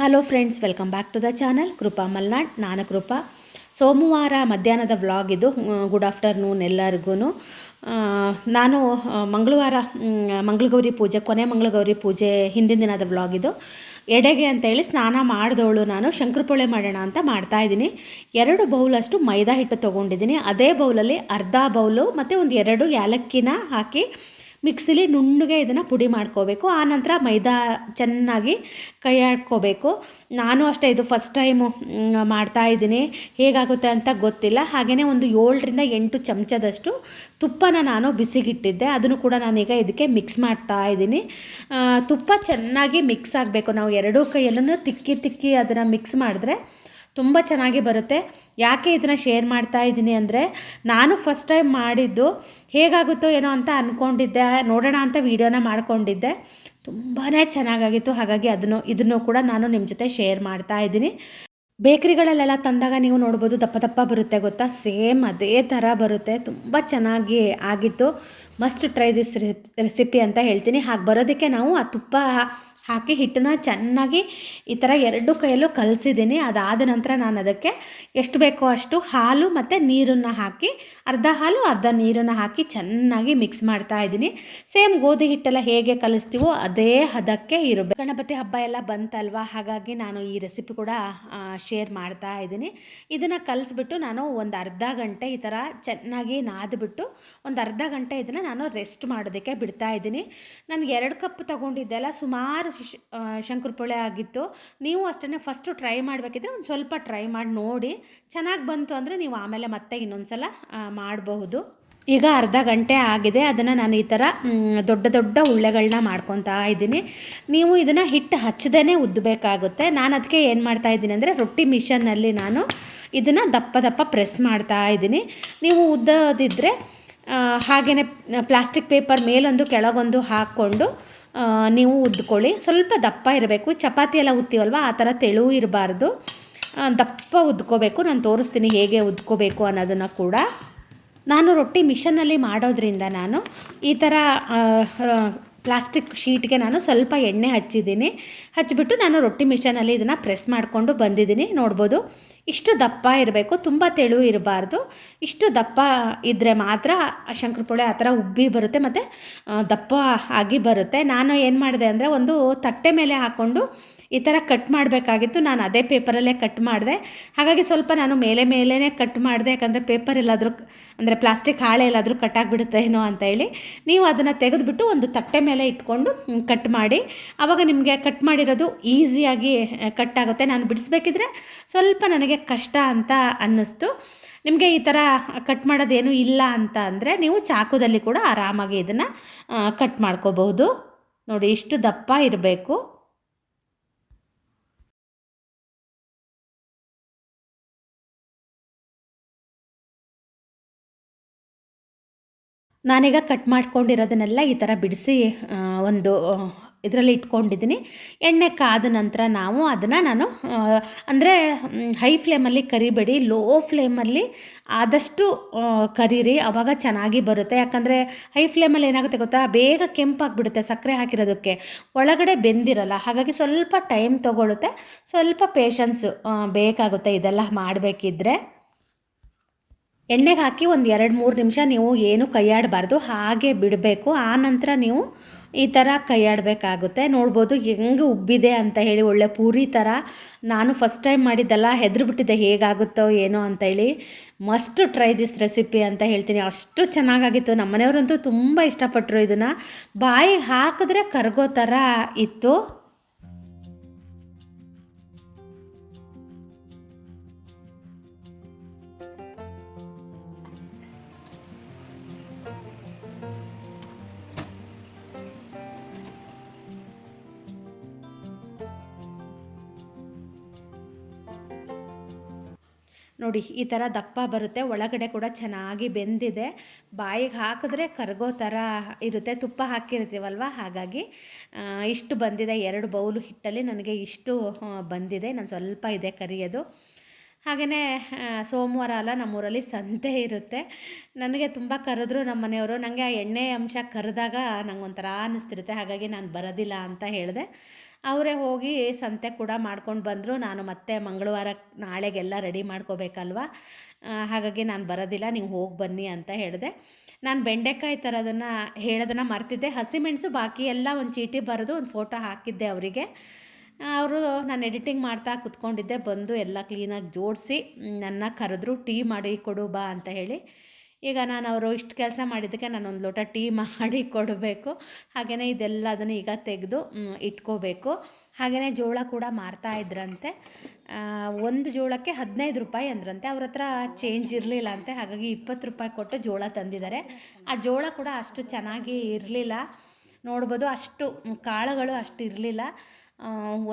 Hello friends welcome back to the channel Kripa Malnad ನಾನು ಕೃಪಾ ಸೋಮವಾರ ಮಧ್ಯಾಹ್ನದ ವ್ಲಾಗ್ ಇದು. ಗುಡ್ ಆಫ್ಟರ್ನೂನ್ ಎಲ್ಲರಿಗೂ ನಾನು ಮಂಗಳವಾರ ಮಂಗಳಗೌರಿ ಪೂಜೆ, ಕೊನೆ ಮಂಗಳಗೌರಿ ಪೂಜೆ ಹಿಂದಿನ ದಿನದ ವ್ಲಾಗ್ ಇದು. ಎಡೆಗೆ ಅಂತೇಳಿ ಸ್ನಾನ ಮಾಡಿದವಳು ನಾನು. ಶಂಕರಪೊಳೆ ಮಾಡೋಣ ಅಂತ ಮಾಡ್ತಾ ಇದ್ದೀನಿ. ಎರಡು ಬೌಲಷ್ಟು ಮೈದಾ ಹಿಟ್ಟು ತೊಗೊಂಡಿದ್ದೀನಿ. ಅದೇ ಬೌಲಲ್ಲಿ ಅರ್ಧ ಬೌಲು ಮತ್ತು ಒಂದು ಎರಡು ಏಲಕ್ಕಿನ ಹಾಕಿ ಮಿಕ್ಸಿಲಿ ನುಣ್ಣಗೆ ಇದನ್ನು ಪುಡಿ ಮಾಡ್ಕೋಬೇಕು. ಆನಂತರ ಮೈದಾ ಚೆನ್ನಾಗಿ ಕೈ ಆಡ್ಕೋಬೇಕು ನಾನು ಅಷ್ಟೇ ಇದು ಫಸ್ಟ್ ಟೈಮು ಮಾಡ್ತಾ ಇದ್ದೀನಿ. ಹೇಗಾಗುತ್ತೆ ಅಂತ ಗೊತ್ತಿಲ್ಲ. ಹಾಗೆಯೇ ಒಂದು ಏಳರಿಂದ ಎಂಟು ಚಮಚದಷ್ಟು ತುಪ್ಪನ ನಾನು ಬಿಸಿಗಿಟ್ಟಿದ್ದೆ. ಅದನ್ನು ಕೂಡ ನಾನೀಗ ಇದಕ್ಕೆ ಮಿಕ್ಸ್ ಮಾಡ್ತಾ ಇದ್ದೀನಿ. ತುಪ್ಪ ಚೆನ್ನಾಗಿ ಮಿಕ್ಸ್ ಆಗಬೇಕು. ನಾವು ಎರಡೂ ಕೈಯಲ್ಲೂ ತಿಕ್ಕಿ ತಿಕ್ಕಿ ಅದನ್ನು ಮಿಕ್ಸ್ ಮಾಡಿದ್ರೆ ತುಂಬ ಚೆನ್ನಾಗಿ ಬರುತ್ತೆ. ಯಾಕೆ ಇದನ್ನು ಶೇರ್ ಮಾಡ್ತಾ ಇದ್ದೀನಿ ಅಂದರೆ, ನಾನು ಫಸ್ಟ್ ಟೈಮ್ ಮಾಡಿದ್ದು ಹೇಗಾಗುತ್ತೋ ಏನೋ ಅಂತ ಅಂದ್ಕೊಂಡಿದ್ದೆ ನೋಡೋಣ ಅಂತ ವೀಡಿಯೋನ ಮಾಡ್ಕೊಂಡಿದ್ದೆ. ತುಂಬಾ ಚೆನ್ನಾಗಾಗಿತ್ತು. ಹಾಗಾಗಿ ಅದನ್ನು, ಇದನ್ನು ಕೂಡ ನಾನು ನಿಮ್ಮ ಜೊತೆ ಶೇರ್ ಮಾಡ್ತಾ ಇದ್ದೀನಿ. ಬೇಕ್ರಿಗಳಲ್ಲೆಲ್ಲ ತಂದಾಗ ನೀವು ನೋಡ್ಬೋದು ದಪ್ಪ ದಪ್ಪ ಬರುತ್ತೆ ಗೊತ್ತಾ? ಸೇಮ್ ಅದೇ ಥರ ಬರುತ್ತೆ. ತುಂಬ ಚೆನ್ನಾಗಿ ಆಗಿತ್ತು. ಮಸ್ಟ್ ಟ್ರೈ ದಿಸ್ ರೆಸಿಪಿ ಅಂತ ಹೇಳ್ತೀನಿ. ಹಾಗೆ ಬರೋದಕ್ಕೆ ನಾವು ಆ ತುಪ್ಪ ಹಾಕಿ ಹಿಟ್ಟನ್ನ ಚೆನ್ನಾಗಿ ಈ ಥರ ಎರಡು ಕೈಯಲ್ಲೂ ಕಲಸಿದ್ದೀನಿ. ಅದಾದ ನಂತರ ನಾನು ಅದಕ್ಕೆ ಎಷ್ಟು ಬೇಕೋ ಅಷ್ಟು ಹಾಲು ಮತ್ತು ನೀರನ್ನು ಹಾಕಿ, ಅರ್ಧ ಹಾಲು, ಅರ್ಧ ನೀರನ್ನು ಹಾಕಿ ಚೆನ್ನಾಗಿ ಮಿಕ್ಸ್ ಮಾಡ್ತಾ ಇದ್ದೀನಿ. ಸೇಮ್ ಗೋಧಿ ಹಿಟ್ಟೆಲ್ಲ ಹೇಗೆ ಕಲಿಸ್ತೀವೋ ಅದೇ ಹದಕ್ಕೆ ಇರಬೇಕು ಗಣಪತಿ ಹಬ್ಬ ಎಲ್ಲ ಬಂತಲ್ವಾ? ಹಾಗಾಗಿ ನಾನು ಈ ರೆಸಿಪಿ ಕೂಡ ಶೇರ್ ಮಾಡ್ತಾ ಇದ್ದೀನಿ. ಇದನ್ನು ಕಲಿಸ್ಬಿಟ್ಟು ನಾನು ಒಂದು ಅರ್ಧ ಗಂಟೆ ಈ ಥರ ಚೆನ್ನಾಗಿ ನಾದ್ಬಿಟ್ಟು, ಒಂದು ಅರ್ಧ ಗಂಟೆ ಇದನ್ನು ನಾನು ರೆಸ್ಟ್ ಮಾಡೋದಕ್ಕೆ ಬಿಡ್ತಾ ಇದ್ದೀನಿ. ನಾನು ಎರಡು ಕಪ್ ತಗೊಂಡಿದ್ದೆಲ್ಲ ಸುಮಾರು ಶಂಕರಪೊಳೆ ಆಗಿತ್ತು. ನೀವು ಅಷ್ಟೇ ಫಸ್ಟು ಟ್ರೈ ಮಾಡಬೇಕಿದ್ರೆ ಒಂದು ಸ್ವಲ್ಪ ಟ್ರೈ ಮಾಡಿ ನೋಡಿ. ಚೆನ್ನಾಗಿ ಬಂತು ಅಂದರೆ ನೀವು ಆಮೇಲೆ ಮತ್ತೆ ಇನ್ನೊಂದು ಸಲ ಮಾಡಬಹುದು. ಈಗ ಅರ್ಧ ಗಂಟೆ ಆಗಿದೆ. ಅದನ್ನು ನಾನು ಈ ಥರ ದೊಡ್ಡ ದೊಡ್ಡ ಉಳ್ಳೆಗಳನ್ನ ಮಾಡ್ಕೊತಾ ಇದ್ದೀನಿ. ನೀವು ಇದನ್ನು ಹಿಟ್ಟು ಹಚ್ಚದೇ ಉದ್ದಬೇಕಾಗುತ್ತೆ ನಾನು ಅದಕ್ಕೆ ಏನು ಮಾಡ್ತಾ ಇದ್ದೀನಿ ಅಂದರೆ ರೊಟ್ಟಿ ಮಿಷನ್ನಲ್ಲಿ ನಾನು ಇದನ್ನು ದಪ್ಪ ದಪ್ಪ ಪ್ರೆಸ್ ಮಾಡ್ತಾ ಇದ್ದೀನಿ. ನೀವು ಉದ್ದದಿದ್ದರೆ ಹಾಗೆಯೇ ಪ್ಲಾಸ್ಟಿಕ್ ಪೇಪರ್ ಮೇಲೊಂದು ಕೆಳಗೊಂದು ಹಾಕ್ಕೊಂಡು ನೀವು ಉದ್ಕೊಳ್ಳಿ. ಸ್ವಲ್ಪ ದಪ್ಪ ಇರಬೇಕು. ಚಪಾತಿ ಎಲ್ಲ ಉತ್ತೀವಲ್ವ? ಆ ಥರ ತೆಳು ಇರಬಾರ್ದು. ದಪ್ಪ ಉದ್ಕೋಬೇಕು. ನಾನು ತೋರಿಸ್ತೀನಿ ಹೇಗೆ ಉದ್ಕೋಬೇಕು ಅನ್ನೋದನ್ನು ಕೂಡ. ನಾನು ರೊಟ್ಟಿ ಮಿಷನಲ್ಲಿ ಮಾಡೋದ್ರಿಂದ ನಾನು ಈ ಥರ ಪ್ಲಾಸ್ಟಿಕ್ ಶೀಟ್ಗೆ ನಾನು ಸ್ವಲ್ಪ ಎಣ್ಣೆ ಹಚ್ಚಿದ್ದೀನಿ. ಹಚ್ಚಿಬಿಟ್ಟು ನಾನು ರೊಟ್ಟಿ ಮಿಷನಲ್ಲಿ ಇದನ್ನು ಪ್ರೆಸ್ ಮಾಡಿಕೊಂಡು ಬಂದಿದ್ದೀನಿ. ನೋಡ್ಬೋದು. ಇಷ್ಟು ದಪ್ಪ ಇರಬೇಕು, ತುಂಬ ತೆಳು ಇರಬಾರ್ದು. ಇಷ್ಟು ದಪ್ಪ ಇದ್ದರೆ ಮಾತ್ರ ಶಂಕರಪೊಳೆ ಆ ಥರ ಉಬ್ಬಿ ಬರುತ್ತೆ ಮತ್ತು ದಪ್ಪ ಆಗಿ ಬರುತ್ತೆ. ನಾನು ಏನು ಮಾಡಿದೆ ಅಂದರೆ ಒಂದು ತಟ್ಟೆ ಮೇಲೆ ಹಾಕ್ಕೊಂಡು ಈ ಥರ ಕಟ್ ಮಾಡಬೇಕಾಗಿತ್ತು. ನಾನು ಅದೇ ಪೇಪರಲ್ಲೇ ಕಟ್ ಮಾಡಿದೆ. ಹಾಗಾಗಿ ಸ್ವಲ್ಪ ನಾನು ಮೇಲೆ ಮೇಲೇ ಕಟ್ ಮಾಡಿದೆ. ಯಾಕಂದರೆ ಪೇಪರ್ ಎಲ್ಲಾದರೂ ಅಂದರೆ ಪ್ಲಾಸ್ಟಿಕ್ ಹಾಳೆ ಎಲ್ಲಾದರೂ ಕಟ್ಟಾಗಿಬಿಡುತ್ತೆ ಏನೋ ಅಂತ ಹೇಳಿ ನೀವು ಅದನ್ನು ತೆಗೆದುಬಿಟ್ಟು ಒಂದು ತಟ್ಟೆ ಮೇಲೆ ಇಟ್ಕೊಂಡು ಕಟ್ ಮಾಡಿ. ಆವಾಗ ನಿಮಗೆ ಕಟ್ ಮಾಡಿರೋದು ಈಸಿಯಾಗಿ ಕಟ್ ಆಗುತ್ತೆ. ನಾನು ಬಿಡಿಸ್ಬೇಕಿದ್ರೆ ಸ್ವಲ್ಪ ನನಗೆ ಕಷ್ಟ ಅಂತ ಅನ್ನಿಸ್ತು. ನಿಮಗೆ ಈ ಥರ ಕಟ್ ಮಾಡೋದೇನು ಇಲ್ಲ ಅಂತ ಅಂದರೆ ನೀವು ಚಾಕುದಲ್ಲಿ ಕೂಡ ಆರಾಮಾಗಿ ಇದನ್ನು ಕಟ್ ಮಾಡ್ಕೋಬಹುದು. ನೋಡಿ, ಇಷ್ಟು ದಪ್ಪ ಇರಬೇಕು. ನಾನೀಗ ಕಟ್ ಮಾಡ್ಕೊಂಡಿರೋದನ್ನೆಲ್ಲ ಈ ಥರ ಬಿಡಿಸಿ ಒಂದು ಇದರಲ್ಲಿ ಇಟ್ಕೊಂಡಿದ್ದೀನಿ. ಎಣ್ಣೆ ಕಾದ ನಂತರ ನಾವು ಅದನ್ನು ನಾನು ಅಂದರೆ ಹೈ ಫ್ಲೇಮಲ್ಲಿ ಕರಿಬೇಡಿ ಲೋ ಫ್ಲೇಮಲ್ಲಿ ಆದಷ್ಟು ಕರೀರಿ ಆವಾಗ ಚೆನ್ನಾಗಿ ಬರುತ್ತೆ. ಯಾಕಂದರೆ ಹೈ ಫ್ಲೇಮಲ್ಲಿ ಏನಾಗುತ್ತೆ ಗೊತ್ತಾ? ಬೇಗ ಕೆಂಪಾಗಿಬಿಡುತ್ತೆ ಸಕ್ಕರೆ ಹಾಕಿರೋದಕ್ಕೆ. ಒಳಗಡೆ ಬೆಂದಿರಲ್ಲ. ಹಾಗಾಗಿ ಸ್ವಲ್ಪ ಟೈಮ್ ತೊಗೊಳುತ್ತೆ. ಸ್ವಲ್ಪ ಪೇಷನ್ಸು ಬೇಕಾಗುತ್ತೆ ಇದೆಲ್ಲ ಮಾಡಬೇಕಿದ್ರೆ. ಎಣ್ಣೆಗೆ ಹಾಕಿ ಒಂದು ಎರಡು ಮೂರು ನಿಮಿಷ ನೀವು ಏನು ಕೈಯಾಡಬಾರ್ದು, ಹಾಗೆ ಬಿಡಬೇಕು. ಆ ನಂತರ ನೀವು ಈ ಥರ ಕೈಯಾಡಬೇಕಾಗುತ್ತೆ. ನೋಡ್ಬೋದು ಹೆಂಗೆ ಉಬ್ಬಿದೆ ಅಂತ ಹೇಳಿ, ಒಳ್ಳೆ ಪೂರಿ ಥರ ನಾನು ಫಸ್ಟ್ ಟೈಮ್ ಮಾಡಿದ್ದೆಲ್ಲ ಹೆದರ್ಬಿಟ್ಟಿದ್ದೆ ಹೇಗಾಗುತ್ತೋ ಏನೋ ಅಂತ ಹೇಳಿ. ಮಸ್ಟ್ ಟ್ರೈ ದಿಸ್ ರೆಸಿಪಿ ಅಂತ ಹೇಳ್ತೀನಿ. ಅಷ್ಟು ಚೆನ್ನಾಗಾಗಿತ್ತು. ನಮ್ಮ ಮನೆಯವರಂತೂ ತುಂಬ ಇಷ್ಟಪಟ್ಟರು ಇದನ್ನು. ಬಾಯಿಗೆ ಹಾಕಿದ್ರೆ ಕರಗೋ ಥರ ಇತ್ತು. ನೋಡಿ, ಈ ಥರ ದಪ್ಪ ಬರುತ್ತೆ. ಒಳಗಡೆ ಕೂಡ ಚೆನ್ನಾಗಿ ಬೆಂದಿದೆ. ಬಾಯಿಗೆ ಹಾಕಿದ್ರೆ ಕರಗೋ ಥರ ಇರುತ್ತೆ. ತುಪ್ಪ ಹಾಕಿರ್ತೀವಲ್ವ? ಹಾಗಾಗಿ ಇಷ್ಟು ಬಂದಿದೆ. ಎರಡು ಬೌಲು ಹಿಟ್ಟಲ್ಲಿ ನನಗೆ ಇಷ್ಟು ಬಂದಿದೆ. ನಾನು ಸ್ವಲ್ಪ ಇದೆ ಕರಿಯೋದು. ಹಾಗೆಯೇ ಸೋಮವಾರ ಅಲ್ಲ, ನಮ್ಮೂರಲ್ಲಿ ಸಂತೆ ಇರುತ್ತೆ. ನನಗೆ ತುಂಬ ಕರೆದ್ರು ನಮ್ಮ ಮನೆಯವರು. ನನಗೆ ಆ ಎಣ್ಣೆ ಅಂಶ ಕರೆದಾಗ ನಂಗೆ ಒಂಥರ ಅನ್ನಿಸ್ತಿರುತ್ತೆ ಹಾಗಾಗಿ ನಾನು ಬರೋದಿಲ್ಲ ಅಂತ ಹೇಳಿದೆ. ಅವರೇ ಹೋಗಿ ಸಂತೆ ಕೂಡ ಮಾಡ್ಕೊಂಡು ಬಂದರು. ನಾನು ಮತ್ತೆ ಮಂಗಳವಾರ ನಾಳೆಗೆಲ್ಲ ರೆಡಿ ಮಾಡ್ಕೋಬೇಕಲ್ವ? ಹಾಗಾಗಿ ನಾನು ಬರೋದಿಲ್ಲ, ನೀವು ಹೋಗಿ ಬನ್ನಿ ಅಂತ ಹೇಳಿದೆ. ನಾನು ಬೆಂಡೆಕಾಯಿ ಥರದನ್ನು ಹೇಳೋದನ್ನು ಮರ್ತಿದ್ದೆ. ಹಸಿಮೆಣಸು ಬಾಕಿ ಎಲ್ಲ ಒಂದು ಚೀಟಿ ಬರೆದು ಒಂದು ಫೋಟೋ ಹಾಕಿದ್ದೆ ಅವರಿಗೆ. ಅವರು ನಾನು ಎಡಿಟಿಂಗ್ ಮಾಡ್ತಾ ಕುತ್ಕೊಂಡಿದ್ದೆ. ಬಂದು ಎಲ್ಲ ಕ್ಲೀನಾಗಿ ಜೋಡಿಸಿ, ನನ್ನ ಕರೆದ್ರು ಟೀ ಮಾಡಿ ಕೊಡು ಬಾ ಅಂತ ಹೇಳಿ. ಈಗ ನಾನು ಅವರು ಇಷ್ಟು ಕೆಲಸ ಮಾಡಿದ್ದಕ್ಕೆ ನಾನು ಒಂದು ಲೋಟ ಟೀ ಮಾಡಿ ಕೊಡಬೇಕು. ಹಾಗೆಯೇ ಇದೆಲ್ಲದನ್ನು ಈಗ ತೆಗೆದು ಇಟ್ಕೋಬೇಕು. ಹಾಗೆಯೇ ಜೋಳ ಕೂಡ ಮಾರ್ತಾ ಇದ್ರಂತೆ. ಒಂದು ಜೋಳಕ್ಕೆ ಹದಿನೈದು ರೂಪಾಯಿ ಅಂದ್ರಂತೆ. ಅವ್ರ ಹತ್ರ ಚೇಂಜ್ ಇರಲಿಲ್ಲ ಅಂತೆ. ಹಾಗಾಗಿ ಇಪ್ಪತ್ತು ರೂಪಾಯಿ ಕೊಟ್ಟು ಜೋಳ ತಂದಿದ್ದಾರೆ. ಆ ಜೋಳ ಕೂಡ ಅಷ್ಟು ಚೆನ್ನಾಗಿ ಇರಲಿಲ್ಲ. ನೋಡ್ಬೋದು ಅಷ್ಟು ಕಾಳುಗಳು ಅಷ್ಟು ಇರಲಿಲ್ಲ.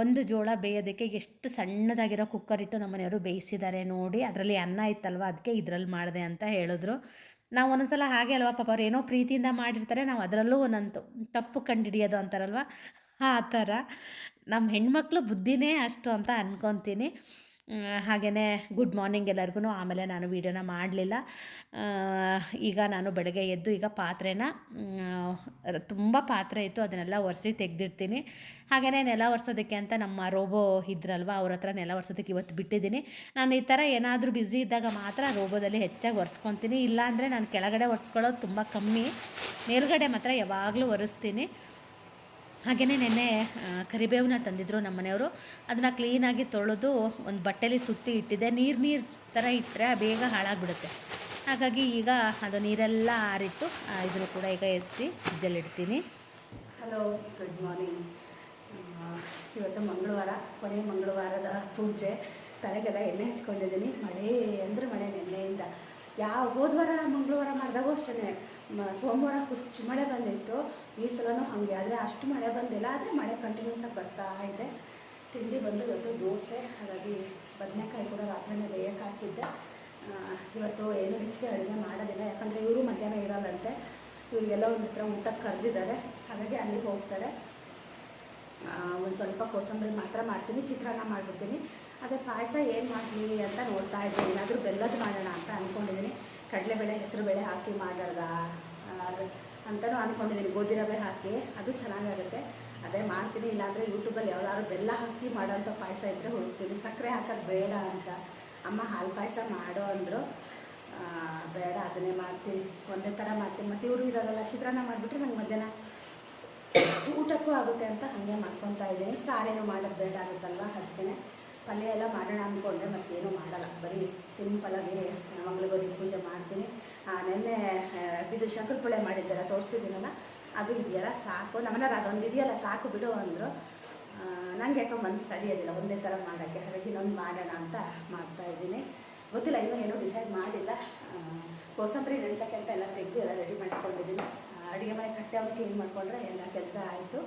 ಒಂದು ಜೋಳ ಬೇಯೋದಕ್ಕೆ ಎಷ್ಟು ಸಣ್ಣದಾಗಿರೋ ಕುಕ್ಕರ್ ಇಟ್ಟು ನಮ್ಮ ಮನೆಯವರು ಬೇಯಿಸಿದ್ದಾರೆ ನೋಡಿ, ಅದರಲ್ಲಿ ಅನ್ನ ಇತ್ತಲ್ವ ಅದಕ್ಕೆ ಇದರಲ್ಲಿ ಮಾಡಿದೆ ಅಂತ ಹೇಳಿದ್ರು. ನಾವು ಒಂದೊಂದ್ಸಲ ಹಾಗೆ ಅಲ್ವಾ, ಪಾಪ ಅವ್ರು ಏನೋ ಪ್ರೀತಿಯಿಂದ ಮಾಡಿರ್ತಾರೆ, ನಾವು ಅದರಲ್ಲೂ ಒಂದಂತು ತಪ್ಪು ಕಂಡಿಡಿಯೋದು ಅಂತಾರಲ್ವ? ಆ ಥರ. ನಮ್ಮ ಹೆಣ್ಮಕ್ಳು ಬುದ್ಧಿನೇ ಅಷ್ಟು ಅಂತ ಅನ್ಕೊತೀನಿ. ಹಾಗೆಯೇ ಗುಡ್ ಮಾರ್ನಿಂಗ್ ಎಲ್ಲರಿಗೂ ಆಮೇಲೆ ನಾನು ವೀಡಿಯೋನ ಮಾಡಲಿಲ್ಲ. ಈಗ ನಾನು ಬೆಳಗ್ಗೆ ಎದ್ದು ಈಗ ಪಾತ್ರೆನ ತುಂಬ ಪಾತ್ರೆ ಇತ್ತು, ಅದನ್ನೆಲ್ಲ ಒರೆಸಿ ತೆಗೆದಿಡ್ತೀನಿ. ಹಾಗೆಯೇ ನೆಲ ಒರೆಸೋದಕ್ಕೆ ಅಂತ ನಮ್ಮ ರೋಬೋ ಇದ್ರಲ್ವ, ಅವ್ರ ಹತ್ರ ನೆಲ ಒರೆಸೋದಕ್ಕೆ ಇವತ್ತು ಬಿಟ್ಟಿದ್ದೀನಿ. ನಾನು ಈ ಥರ ಏನಾದರೂ ಬ್ಯುಸಿ ಇದ್ದಾಗ ಮಾತ್ರ ರೋಬೋದಲ್ಲಿ ಹೆಚ್ಚಾಗಿ ಒರೆಸ್ಕೊತೀನಿ. ಇಲ್ಲಾಂದರೆ ನಾನು ಕೆಳಗಡೆ ಒರೆಸ್ಕೊಳ್ಳೋದು ತುಂಬ ಕಮ್ಮಿ. ಮೇಲ್ಗಡೆ ಮಾತ್ರ ಯಾವಾಗಲೂ ಒರೆಸ್ತೀನಿ. ಹಾಗೆಯೇ ನೆನ್ನೆ ಕರಿಬೇವನ್ನ ತಂದಿದ್ರು ನಮ್ಮ ಮನೆಯವರು ಅದನ್ನು ಕ್ಲೀನಾಗಿ ತೊಳೆದು ಒಂದು ಬಟ್ಟೆಲಿ ಸುತ್ತಿ ಇಟ್ಟಿದ್ದೆ. ನೀರು ನೀರು ಥರ ಇಟ್ಟರೆ ಬೇಗ ಹಾಳಾಗ್ಬಿಡುತ್ತೆ. ಹಾಗಾಗಿ ಈಗ ಅದು ನೀರೆಲ್ಲ ಆರಿತ್ತು ಇದನ್ನು ಕೂಡ ಈಗ ಎತ್ತಿ ಫ್ರಿಜ್ಜಲ್ಲಿಡ್ತೀನಿ ಹಲೋ ಗುಡ್ ಮಾರ್ನಿಂಗ್ ಇವತ್ತು ಮಂಗಳವಾರ, ಕೊನೆ ಮಂಗಳವಾರದ ಪೂಜೆ. ತಲೆಗೆಲ್ಲ ಎಣ್ಣೆ ಹಚ್ಕೊಂಡಿದ್ದೀನಿ. ಮಳೆ ಅಂದರೆ ಮಳೆ ನೆನ್ನೆಯಿಂದ. ಯಾವ ಹೋದ್ವಾರ ಮಂಗಳವಾರ ಮಾಡಿದಾಗೂ ಅಷ್ಟೇ ಸೋಮವಾರ ಹುಚ್ಚು ಮಳೆ ಬಂದಿತ್ತು. ಈ ಸಲನೂ ಹಾಗೆ, ಆದರೆ ಅಷ್ಟು ಮಳೆ ಬಂದಿಲ್ಲ, ಆದರೆ ಮಳೆ ಕಂಟಿನ್ಯೂಸ್ ಆಗಿ ಬರ್ತಾ ಇದೆ. ತಿಂಡಿ ಬಂದು ಇವತ್ತು ದೋಸೆ, ಹಾಗಾಗಿ ಬದನೆಕಾಯಿ ಕೂಡ ರಾತ್ರಿನೇ ಬೇಯಕ್ಕೆ ಹಾಕಿದ್ದೆ. ಇವತ್ತು ಏನು ಹೆಚ್ಚಿಗೆ ಅಡುಗೆ ಮಾಡೋದಿಲ್ಲ, ಯಾಕಂದರೆ ಇವರು ಮಧ್ಯಾಹ್ನ ಇರೋಲ್ಲಂತೆ. ಇವರಿಗೆಲ್ಲ ಒಂದು ಹತ್ರ ಊಟಕ್ಕೆ ಕರೆದಿದ್ದಾರೆ, ಹಾಗಾಗಿ ಅಲ್ಲಿಗೆ ಹೋಗ್ತಾರೆ. ಒಂದು ಸ್ವಲ್ಪ ಕೋಸಂಬರಿ ಮಾತ್ರ ಮಾಡ್ತೀನಿ, ಚಿತ್ರಾನ್ನ ಮಾಡಿಬಿಡ್ತೀನಿ. ಅದೇ ಪಾಯಸ ಏನು ಮಾಡ್ತೀನಿ ಅಂತ ನೋಡ್ತಾ ಇದ್ದೀನಿ ಏನಾದರೂ ಬೆಲ್ಲದ ಮಾಡೋಣ ಅಂತ ಅಂದ್ಕೊಂಡಿದ್ದೀನಿ ಕಡಲೆಬೇಳೆ, ಹೆಸರುಬೇಳೆ ಹಾಕಿ ಮಾಡೋದ? ಅಂತಲೂ ಅಂದ್ಕೊಂಡಿದ್ದೀನಿ ಗೋಧಿ ರವೆ ಹಾಕಿ, ಅದು ಚೆನ್ನಾಗಾಗುತ್ತೆ. ಅದೇ ಮಾಡ್ತೀನಿ, ಇಲ್ಲಾಂದರೆ ಯೂಟ್ಯೂಬಲ್ಲಿ ಯಾವ್ದಾದ್ರು ಬೆಲ್ಲ ಹಾಕಿ ಮಾಡೋಂಥ ಪಾಯಸ ಇದ್ದರೆ ಹುಡುಕ್ತೀನಿ. ಸಕ್ಕರೆ ಹಾಕೋದು ಬೇಡ ಅಂತ. ಅಮ್ಮ ಹಾಲು ಪಾಯಸ ಮಾಡು ಅಂದರು ಬೇಡ, ಅದನ್ನೇ ಮಾಡ್ತೀನಿ. ಒಂದೇ ಥರ ಮಾಡ್ತೀನಿ. ಮತ್ತು ಇವರು ಇರೋದಲ್ಲ ಚಿತ್ರಾನ್ನ ಮಾಡಿಬಿಟ್ರೆ ನಂಗೆ ಮಧ್ಯಾಹ್ನ ಊಟಕ್ಕೂ ಆಗುತ್ತೆ ಅಂತ ಹಾಗೆ ಮಾಡ್ಕೊತಾ ಇದ್ದೀನಿ. ಸಾರೇನು ಮಾಡೋದು ಬೇಡ ಆಗುತ್ತಲ್ವ ಅದಕ್ಕೆ ಪಲ್ಯ ಎಲ್ಲ ಮಾಡೋಣ ಅಂದ್ಕೊಂಡ್ರೆ ಮತ್ತೇನೂ ಮಾಡಲ್ಲ. ಬರೀ ಸಿಂಪಲಾಗಿ ಮಂಗಳಗೌರಿ ಪೂಜೆ ಮಾಡ್ತೀನಿ. ನೆನ್ನೆ ಇದು ಶಂಕರಪೊಳೆ ಮಾಡಿದ್ದೆಲ್ಲ ತೋರಿಸಿದ್ದೀನಲ್ಲ, ಅದು ಇದೆಯಲ್ಲ, ಸಾಕು. ನಮ್ಮನ್ನ ಅದೊಂದು ಇದೆಯಲ್ಲ, ಸಾಕು ಬಿಡು ಅಂದರು. ನನಗೆ ಯಾಕೋ ಮನಸ್ಸು ತಡೆಯೋದಿಲ್ಲ, ಒಂದೇ ಥರ ಮಾಡೋಕ್ಕೆ. ಹಾಗಾಗಿ ಇನ್ನೊಂದು ಮಾಡೋಣ ಅಂತ ಮಾಡ್ತಾ ಇದ್ದೀನಿ. ಗೊತ್ತಿಲ್ಲ, ಇನ್ನೂ ಏನೂ ಡಿಸೈಡ್ ಮಾಡಿಲ್ಲ. ಕೋಸಂಬರಿ ನೆನ್ಸೋಕ್ಕೆ ಅಂತ ಎಲ್ಲ ತೆಗೆದು ಎಲ್ಲ ರೆಡಿ ಮಾಡ್ಕೊಂಡಿದ್ದೀನಿ. ಅಡುಗೆ ಮನೆ ಕಟ್ಟೆ ಅವ್ರು ಕ್ಲೀನ್ ಮಾಡಿಕೊಂಡ್ರೆ ಎಲ್ಲ ಕೆಲಸ ಆಯಿತು.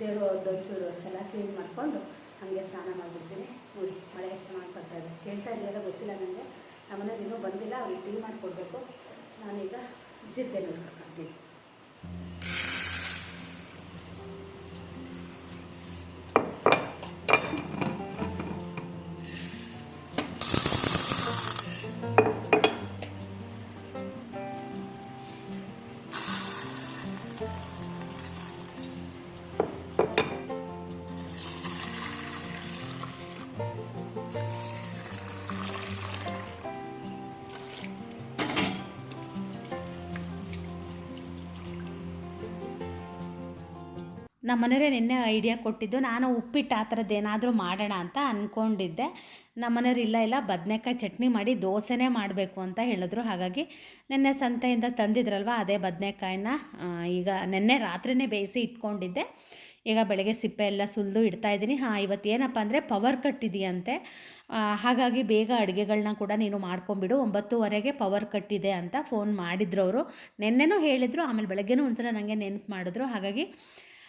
ದೇವರು ಒಂಚೂರು ಎಲ್ಲ ಕ್ಲೀನ್ ಮಾಡಿಕೊಂಡು ಹಾಗೆ ಸ್ನಾನ ಮಾಡಿಬಿಡ್ತೀನಿ. ನೋಡಿ, ಮಳೆ ಎಷ್ಟು ಚೆನ್ನಾಗಿ ಬರ್ತಾ ಇದೆ. ಕೇಳ್ತಾ ಇದೆಯಲ್ಲ ಗೊತ್ತಿಲ್ಲ ನನಗೆ ನಮ್ಮನೇಲಿ ಇನ್ನೂ ಬಂದಿಲ್ಲ, ಅವ್ರಿಗೆ ಟೀ ಮಾಡಿಕೊಡ್ಬೇಕು. ನಾನೀಗ ಜೀರಿಗೆ ನೀರು ನಮ್ಮ ಮನೆಯವರೇ ನಿನ್ನೆ ಐಡಿಯಾ ಕೊಟ್ಟಿದ್ದು, ನಾನು ಉಪ್ಪಿಟ್ಟು ಆ ಥರದ್ದು ಏನಾದರೂ ಮಾಡೋಣ ಅಂತ ಅಂದ್ಕೊಂಡಿದ್ದೆ ನಮ್ಮ ಮನೆಯವ್ರು ಇಲ್ಲ ಇಲ್ಲ, ಬದನೆಕಾಯಿ ಚಟ್ನಿ ಮಾಡಿ ದೋಸೆನೇ ಮಾಡಬೇಕು ಅಂತ ಹೇಳಿದ್ರು. ಹಾಗಾಗಿ ನಿನ್ನೆ ಸಂತೆಯಿಂದ ತಂದಿದ್ರಲ್ವ, ಅದೇ ಬದನೆಕಾಯಿನ ಈಗ ನಿನ್ನೆ ರಾತ್ರಿನೇ ಬೇಯಿಸಿ ಇಟ್ಕೊಂಡಿದ್ದೆ. ಈಗ ಬೆಳಗ್ಗೆ ಸಿಪ್ಪೆ ಎಲ್ಲ ಸುಲಿದು ಇಡ್ತಾ ಇದ್ದೀನಿ. ಹಾಂ, ಇವತ್ತು ಏನಪ್ಪ ಅಂದರೆ ಪವರ್ ಕಟ್ ಇದೆಯಂತೆ. ಹಾಗಾಗಿ ಬೇಗ ಅಡುಗೆಗಳನ್ನ ಕೂಡ ನೀನು ಮಾಡ್ಕೊಂಬಿಡು ಒಂಬತ್ತುವರೆಗೆ ಪವರ್ ಕಟ್ ಇದೆ ಅಂತ ಫೋನ್ ಮಾಡಿದ್ರು ಅವರು. ನಿನ್ನೆನೂ ಹೇಳಿದರು, ಆಮೇಲೆ ಬೆಳಗ್ಗೆನೂ ಒಂದ್ಸಲ ನನಗೆ ನೆನಪು ಮಾಡಿದ್ರು. ಹಾಗಾಗಿ